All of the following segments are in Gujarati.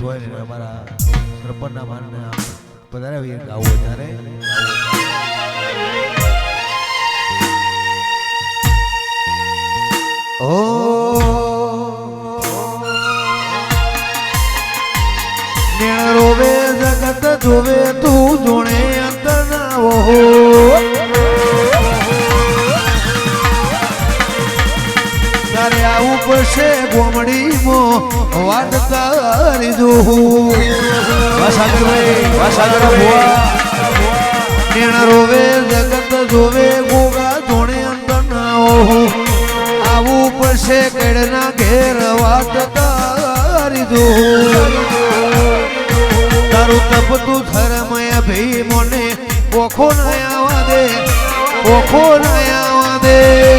હોય ને અમારા સરપંચના માનને પધાર્યા ગાવું હોય ત્યારે ઓ નેણ રોવે જગત જોવે તું તારી જોવું ભુવા. રોવે જગત જોવે, ગોગા ધોણે અંતરના ઓહો આવું પડશે કેડના ઘેર વાત તારી જોવું તારું તપતું ધર્મય ભઈ મને ઓખો ન આવા દે ઓખો ન આવા દે.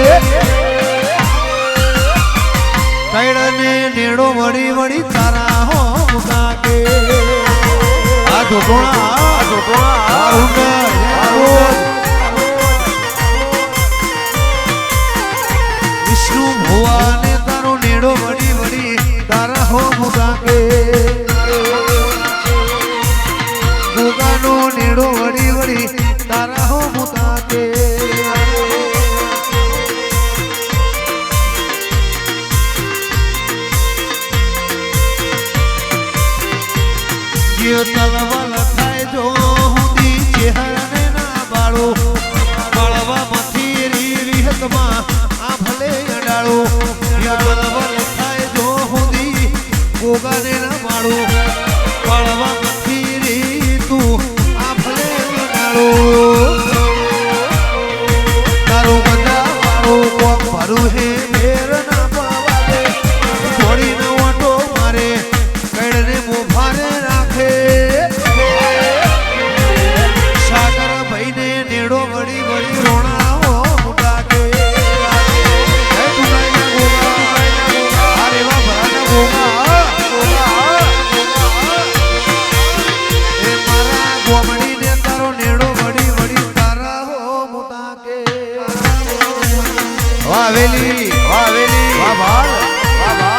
કૈડને નેડો વળી વળી તારા હો કાકે આ ઢોકળા આ ઢોકળા, આ વિષ્ણુ ભુવાને તારો નેડો વળી વળી તારા હો કાકે Oh. વાહ વેલી વાહ વેલી વાહ ભાલ વાહ ભાલ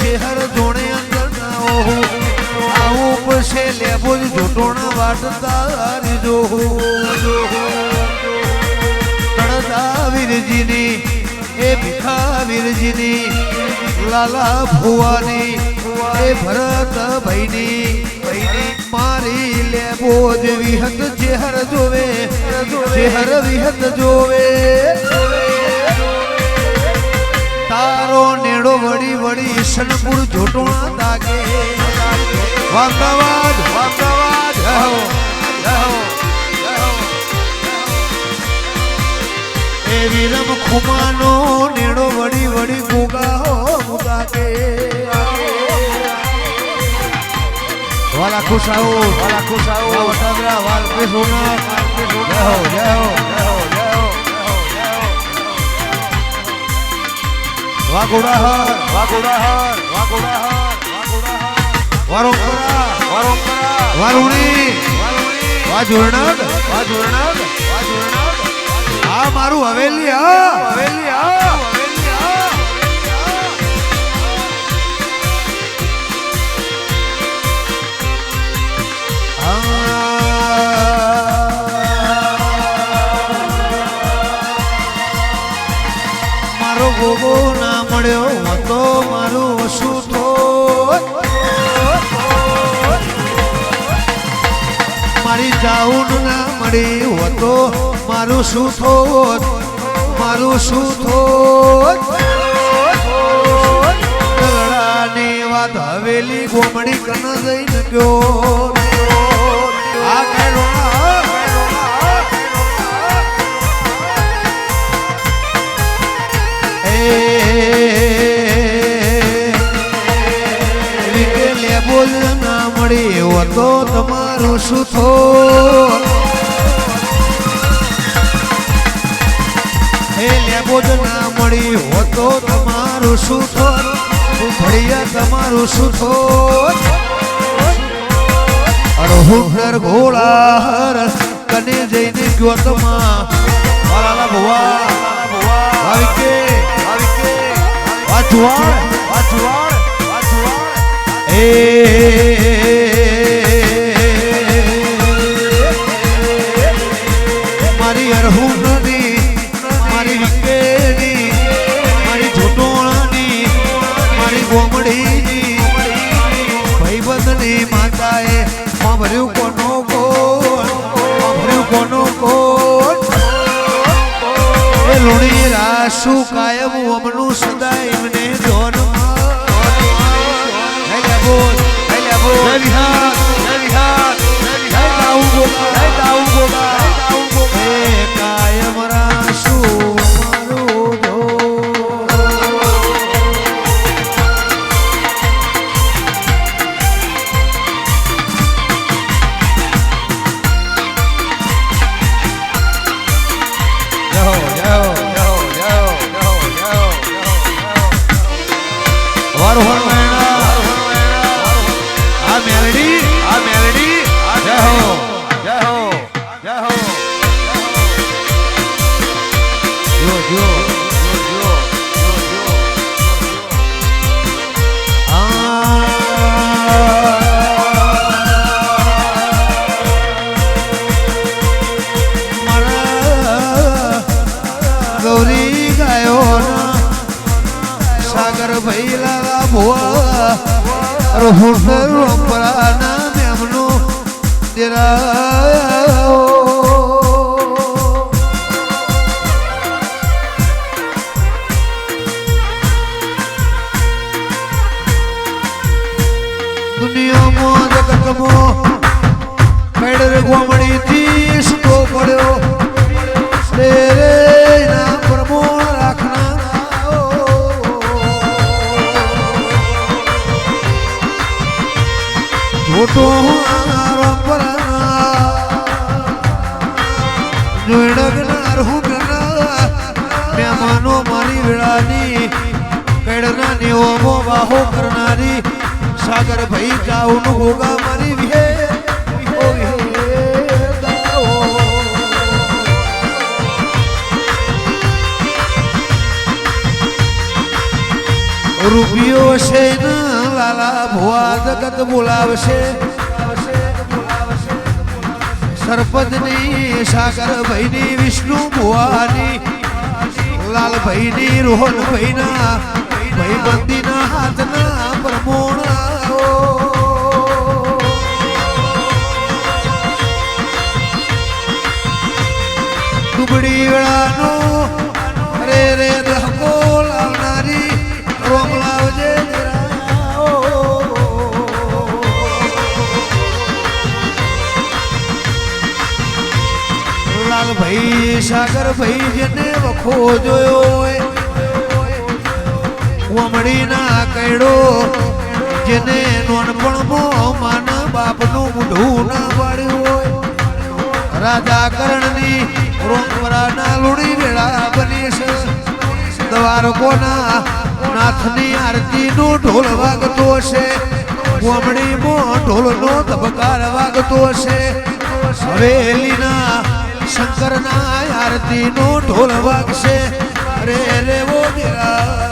ચેહર જોણે અંદર ઓહો આવું પડશે લેબો જ જોટોણા હરજો તળતા વીરજીની, એ ભીખા લાલા ભુવાની, એ ભરત ભાઈની ભાઈની મારી લેબો જ વિહત ચેહર જોવે, ચેહર વિહત જોવે. તારો નેડો વળી વળી ઈશનપુર જોટોણા દાગે. વાંકાવાદ વાંકાવાદ રહો રહો એ વિરમ ખુમાનો નેડો વડી વડી ગોગા હો મુદાગે વાલા ખુશ આવો વાલા ખુશ આવો વટાગરા વાલ કે સોના જય હો જય હો. વાહ ગોડાહર વાહ ગોડાહર વારોંકરા વારોંકરા, વારુણી જોરણગ વાહ જોરણગ વાહ આ મારું હવેલી હા હવેલી મળી હતો મારું શું થોત મારું શું થોત દલડાની વાત હવેલી ગોમડી કન જઈને ગયો આ ના બોલ ના મળી તો તમારું શું થો હે ના મળી હોતો તમારું શું થો ભડિયા તમારું શું થો અરહુર ઘોડા હરસ કને જઈને ગયો તમા વાલા ભુવા ભાવિકે ભાવિકે વાચવાળ વાચવાળ વાચવાળ. એ ગોમડીની ભાઈબંધની માતાએ કોનો કોણ સાંભળ્યું કોનો કોણ એ લુણી રાસુ કાયમ અમનું સદાય એમને ધોન જય વિહાર જય વિહાર જય તાઉ ગોગા જય તાઉ ગોગા રઘુસર પરાના મેમનો દેરાયો બાહો કરનારી સાગર ભાઈ होगा હોગા મારી વિહે. રૂપિયો છે લાલા, ભુવા જગત બોલાવશે સરપંચની સાગરભાઈની વિષ્ણુ, ભુવાની લાલભાઈની રોહનભાઈના ભાઈબંધીના હાથના પ્રમોણાઓ દુબડી વેળાનો રે રે દહકો લાવનારી રોમ લાવજે જરા. ભાઈ સાગર ભાઈ જેને વખો જોયો હોય વમડીના કૈડો જેને નોનપણમાં માના બાપનું મૂઢું ના પાડ્યું હોય. રાજા કરણની રોંગવરાના લુણી વેળા બની છે દ્વારકોના નાથની આરતીનો ઢોલ વાગતો છે વમણીમાં ઢોલનો ધબકાર વાગતો છે હવેલીના શંકરના આરતીનો ઢોલ વાગશે. રે રે વો દેરા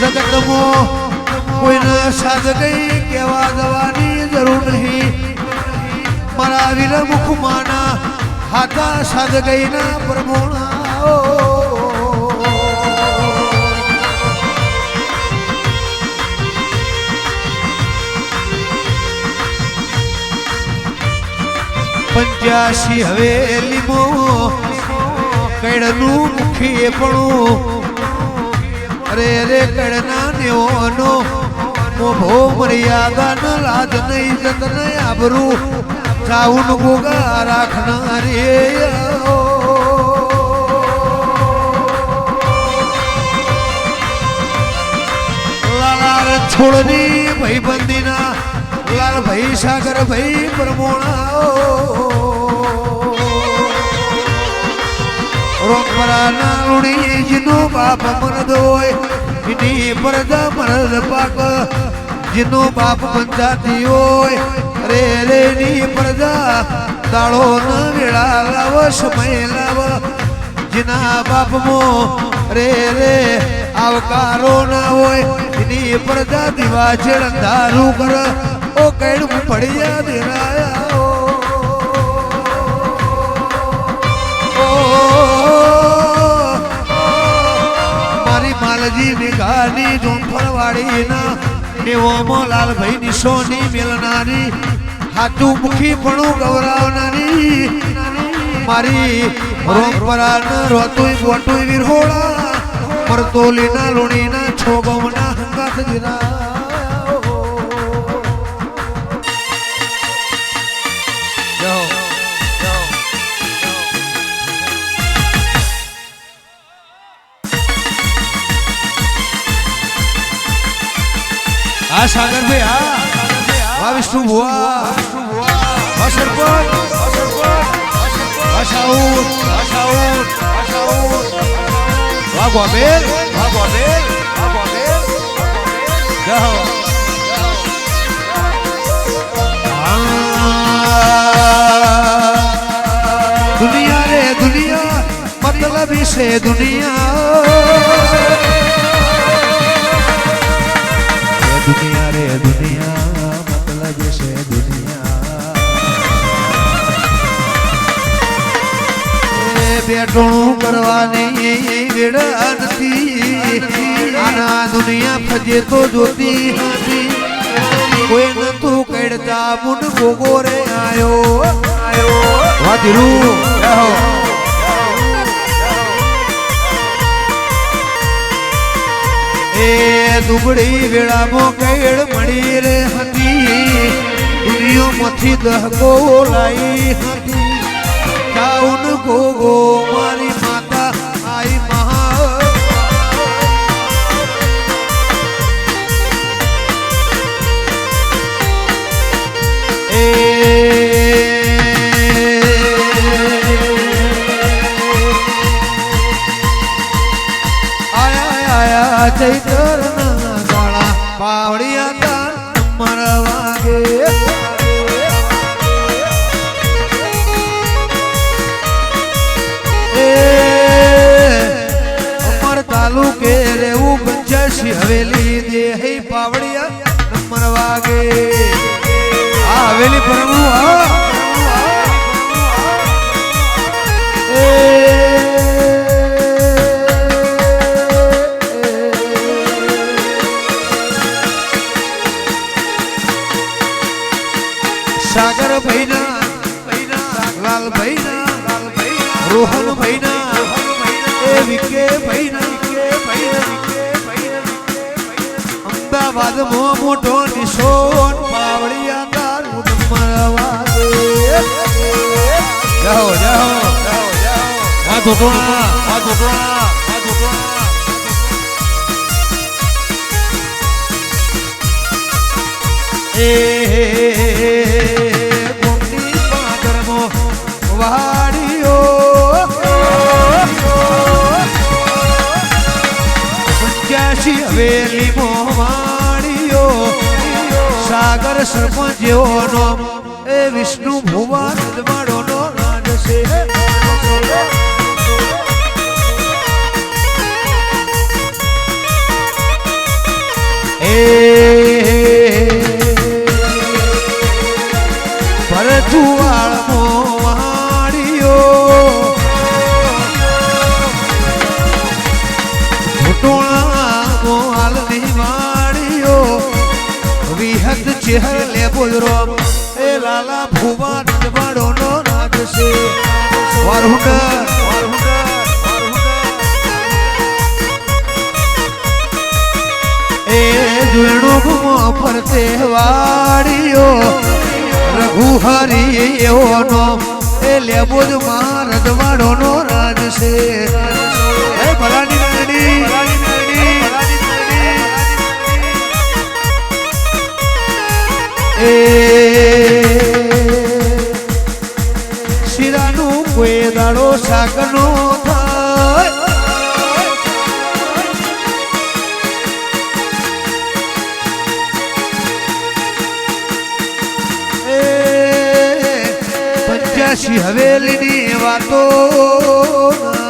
જગતમાં કોઈને સાધકઈ કહેવા જવાની જરૂર નહીં. મારા વીર મુખમાના હાથા સાધકઈના પ્રમોણા પંચ્યાસી હવેલીમાં કૈડનું મુખીએ પણ. અરે અરે કડના નેવાનો મોભો મર્યાદા ન લાજ નહીં, જતન આબરૂ. ચાઉન ગોગા રાખનારે લાલાર છોડની ભાઈબંધીના લાલ ભાઈ સાગર ભાઈ પ્રમોણા જીનો બાપ મરદ હોય. એની પરદા મરદ પાક. જીનો બાપ પંચાતી હોય. રે રે વેળા લાવ સમય લાવ જીના બાપમો, રે રે, આવકારો ના હોય. એની પરદા દીવા છેડ અંધારું કર. ઓ કેડું પડી યાદ મારી માલજી મેઘાની જોંફળવાડી ના એવો લાલભાઈ ની સોની મેલનારી, હાથું મુખી પણ ગૌરાવનારી, મારી રોમપરા ન રોતુય બોટુય વિરહોળા પરતોલી ના લુણી ના છોબમના હંગાત જીરા આ સાગરભાઈ હા વાહ વિષ્ણુ ભુવા વાહ સરપંચ વાહ સાઉદ વાહ સાઉદ વાહ સાઉદ વાહ ગોબેલ વાહ ગોબેલ વાહ ગોબેલ જય હો દુનિયા રે દુનિયા મતલબ છે દુનિયા દુનિયા રે દુનિયા મતલબ છે દુનિયા બેઠોણું કરવાની વેળા આયો. આયો દુબળી વેળામાં કેળ મળી રે હતી. દુનિયામાંથી દહકો લાઈ હતી. ચાઉન ગોગો મારી માતા આઈ મહા આયા આયા ચૈતર પંચ્યાસી હવેલી દેહી પાવડિયા નંબર વાગે આ હવેલી પરમું હા સાગર ભાઈના લાલ ભાઈના રોહન ભાઈના એ વિકે ભાઈના અમદાવાદ અમદાવાદમાં મોટો નિશોન મરવા દે. જાઓ જાઓ આ ધોટોણા આ આ ધોટોણા એ ગોમતી સાગર જેવો જેવોનો એ વિષ્ણુ ભુવન માળોનો રાજ છે. એ વિહત ચેહર લે બોલરો. એ લાલા ભુવા રજવાડોનો રાજ છે. વારહુંડર વારહુંડર વારહુંડર એ જોણો ગુમો ફરતે વાડીઓ રઘુ હરી એવોનો એ લેબોજમાં રજવાડોનો રાજ છે. એ ભલાની શાકનો થાય. પંચ્યાસી હવેલીની વાતો ના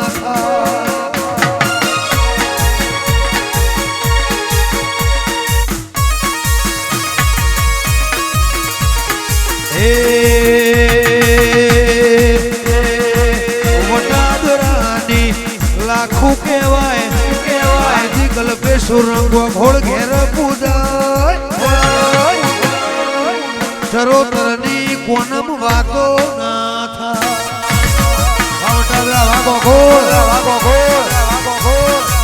સુરંગો ઘોળ ઘેર પૂજાય. ચરોતરની કોનમ વાતો ના ઘોડ વાગો ઘોડ વાગો ઘોડ